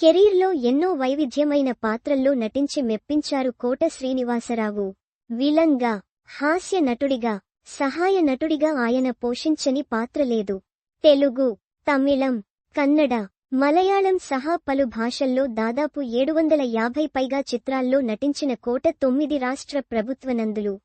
కెరీర్లో ఎన్నో వైవిధ్యమైన పాత్రల్లో నటించి మెప్పించారు కోట శ్రీనివాసరావు. విలంగా హాస్య నటుడిగా సహాయ నటుడిగా ఆయన పోషించని పాత్ర లేదు. తెలుగు తమిళం కన్నడ మలయాళం సహా పలు భాషల్లో దాదాపు ఏడు వందల యాభై పైగా చిత్రాల్లో నటించిన కోట తొమ్మిది రాష్ట్ర ప్రభుత్వనందులు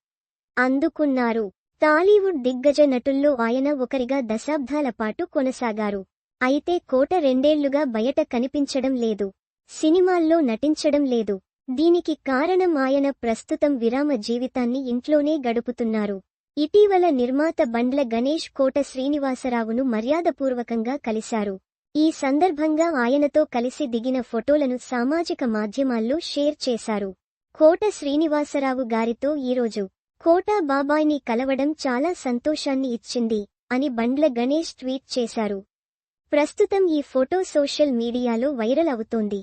అందుకున్నారు. టాలీవుడ్ దిగ్గజ నటుల్లో ఆయన ఒకరిగా దశాబ్దాల పాటు కొనసాగారు. అయితే కోట రెండేళ్ళుగా బయట కనిపించడం లేదు. సినిమాల్లో నటించడం లేదు. దీనికి కారణం ఆయన ప్రస్తుతం విరామ జీవితాన్ని ఇంట్లోనే గడుపుతున్నారు. ఇటీవల నిర్మాత బండ్ల గణేష్ కోట శ్రీనివాసరావును మర్యాదపూర్వకంగా కలిశారు. ఈ సందర్భంగా ఆయనతో కలిసి దిగిన ఫోటోలను సామాజిక మాధ్యమాల్లో షేర్ చేశారు. కోట శ్రీనివాసరావు గారితో ఈరోజు కోటా బాబాయ్ని కలవడం చాలా సంతోషాన్ని ఇచ్చింది అని బండ్ల గణేష్ ట్వీట్ చేశారు. ప్రస్తుతం ఈ ఫోటో సోషల్ మీడియాలో వైరల్ అవుతోంది.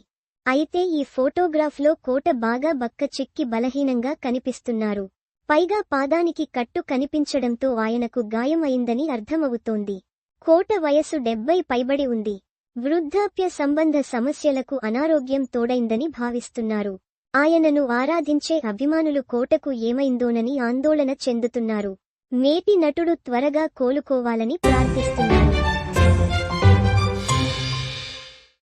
అయితే ఈ ఫోటోగ్రాఫ్లో కోట బాగా బక్క చిక్కి బలహీనంగా కనిపిస్తున్నారు. పైగా పాదానికి కట్టు కనిపించడంతో ఆయనకు గాయం అయిందని అర్థమవుతోంది. కోట వయసు డెబ్బై పైబడి ఉంది. వృద్ధాప్య సంబంధ సమస్యలకు అనారోగ్యం తోడైందని భావిస్తున్నారు. ఆయనను ఆరాధించే అభిమానులు కోటకు ఏమైందోనని ఆందోళన చెందుతున్నారు. మేటి నటుడు త్వరగా కోలుకోవాలని ప్రార్థిస్తున్నారు.